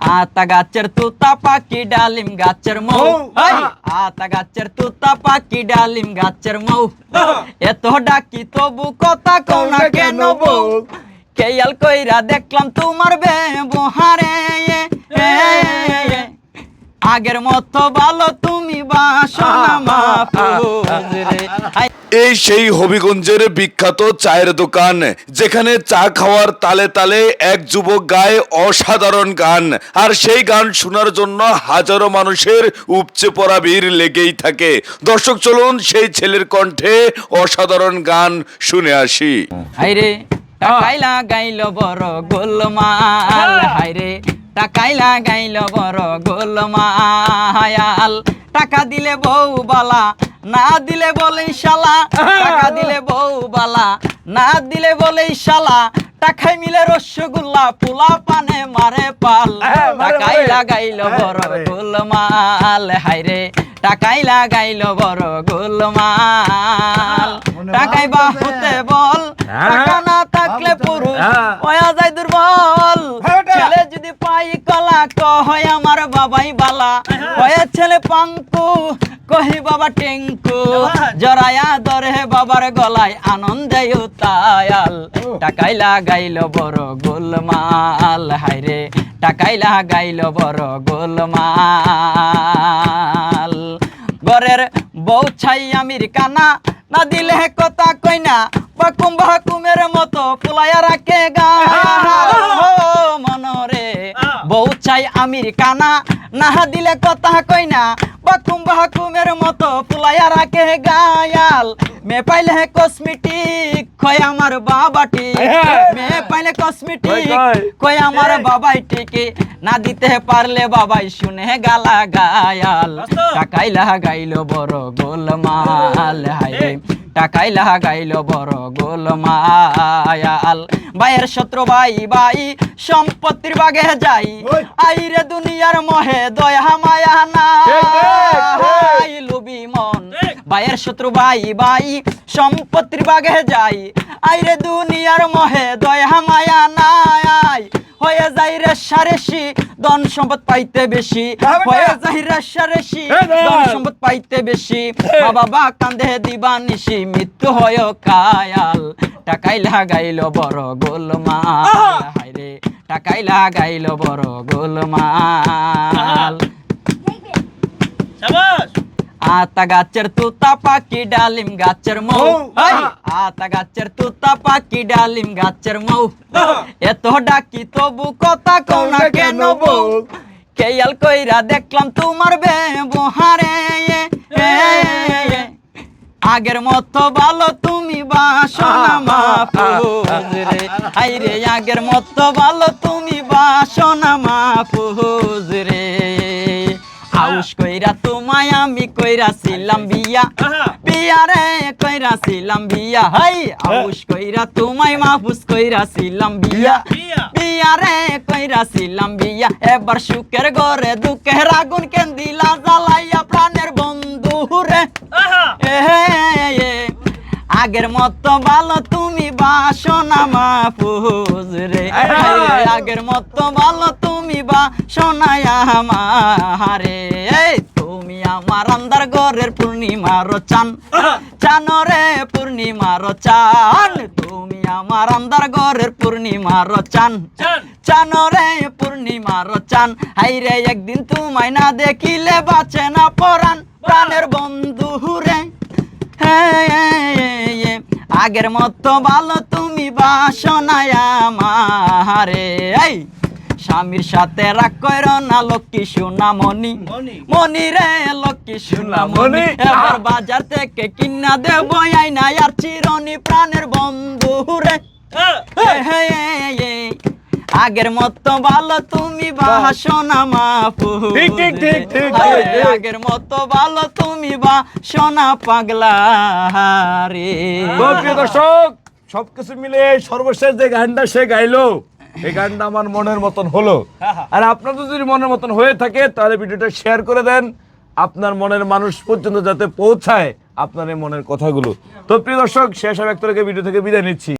আতা গাছের তুতা পাখি ডালিম গাছের মৌ। মৌ। আতা গাছের তুতা পাখি ডালিম গাছের মৌ। এত ডাকি তবু কথা কও না কেন বউ? কেয়াল কইরা দেখলাম তোমার ব্যবহারে। আগের মতো ভালো তুমি বাসো না মাহফুজ রে। আই এই সেই হবিগঞ্জের বিখ্যাত চায়ের দোকান, যেখানে চা খাওয়ার তালে তালে এক যুবক গায় অসাধারণ গান। আর সেই গান শোনার জন্য হাজারো মানুষের উপচে পড়া ভিড় লেগেই থাকে। দর্শক, চলুন সেই ছেলের কণ্ঠে অসাধারণ গান শুনে আসি। হাইরে টাকাই লাগাইল বড় গোলমাল। হাইরে টাকা দিলে বউ বালা না দিলে বলে শালা টাকা দিলে বউ বালা না দিলে বলে শালা টাকাই মিলে রসগোল্লা পোলা পানে মারে পাল হ্যাঁ, টাকাই মারে। লাগাইল হ্যাঁ, বড়। গোলমাল হাইরে টাকাই লাগাইল বড় গোলমাল টাকাই বা হতে বল হ্যাঁ। টাকা না থাকলে পুরুষ হ্যাঁ। হয়ে যায় দুর্বল হ্যাঁ, ছেলে যদি পাই কলা কয় ছেলে পাঙ্কু কহি বাবা টেঙ্কু। জরায়া ধরে বাবার গলায় আনন্দে তায়াল টাকাই লাগাইল বড় গোলমাল। হাইরে টাকাই লাগাইল বড় গোলমাল। ঘরের বউ ছাই আমির কানা না দিলে কথা কই না। বাকুম বাকুমের মতো পুলায়া রাখে গা। মনরে বউ চাই আমির কানা না দিলে কথা কই না। বাকুম বাকুমের মতো পুলায়া রাখে গায়াল। মে পাইলে হে কসমেটিক কয় আমার বাবাটি মে পাইলে কসমেটিক কয়, আমার বাবাই টিকে না দিতে পারলে বাবাই শুনে গালা গায়াল। টাকাই লাগাইল বড় গোলমাল। হাইরে টাকাই লাগাইল বড় গোলমায়াল ভাইয়ের শত্রু ভাই ভাই সম্পত্তির বাগে যাই। আইরে দুনিয়ার মহে দয়া মায়া না। ঠিক, ঠিক, ঠিক। লুবি মন। ভাইয়ের শত্রু ভাই ভাই সম্পত্তির বাগে যাই। আইরে দুনিয়ার মহে দয়া মায়া নাই দন ধন সম্পদ পাইতে বেশি। হয়ে যাই রাশারেশি ধন। সম্পদ পাইতে বেশি। মা বাবা কান্দে দিবা নিশি মৃত্যু হয় কায়াল। টাকাই লাগাইল বড় গোলমাল। হাইরে টাকাই লাগাইল বড় গোলমাল। আতা গাছের তুতা পাখি ডালিম গাছের মৌ। আতা গাছের তুতা পাখি ডালিম গাছের মৌ। এত ডাকি তবু কথা কও না কেন বউ? কেয়াল কইরা দেখলাম তোমার ব্যবহারে। আগের মতো ভালো তুমি বাসো না মাহফুজ রে। আগের মতো ভালো তুমি বাসো না কইরা ছিলাম বিয়া বিয়া রে কইরা ছিলাম বিয়া হাই আউস কইরা তোমায় মাহফুজ কইরা ছিলাম বিয়া বিয়া রে কইরা ছিলাম বিয়া এবার সুখের ঘরে দুঃখের আগুন কেন দিলা জ্বালাইয়া প্রাণের বন্ধু রে আগের মতো ভালো তুমি বাসো না মাহফুজ রে। আগের মতো ভালো বাসো না আমারে তুমি আমার আন্দার ঘরের পূর্ণিমার চান। চানরে পূর্ণিমার চান। তুমি আমার আন্দার ঘরের পূর্ণিমার চান। চানরে পূর্ণিমার চান। হাইরে একদিন তোমায় না দেখিলে বাঁচে না পরাণ। প্রাণের বন্ধু রে হ্যাঁ, আগের মতো ভালো তুমি বাসনায় আমারে এই স্বামীর সাথে রাগ কইর না লক্ষ্মী সোনা মনি মনি রে লক্ষ্মী সোনা মনি মনি। এবার বাজার থেকে কিনা দেব আইনা আর চিরনি প্রাণের বন্ধু রে। আগের মতো ভালো তুমি বাসনা ঠিক, আগের মতো ভালো তুমি বাসনা পাগলা রে। দর্শক সবকিছু মিলে সর্বশেষ যে গানটা সে গাইলো এই গানটা আমার মনের মতন হলো। আর আপনাদের যদি মনের মতন হয়ে থাকে তাহলে ভিডিওটা শেয়ার করে দেন। আপনার মনের মানুষ পর্যন্ত যাতে পৌঁছায় আপনার এই মনের কথাগুলো। তো প্রিয় দর্শক শেষ আমি ভিডিও থেকে বিদায় নিচ্ছি।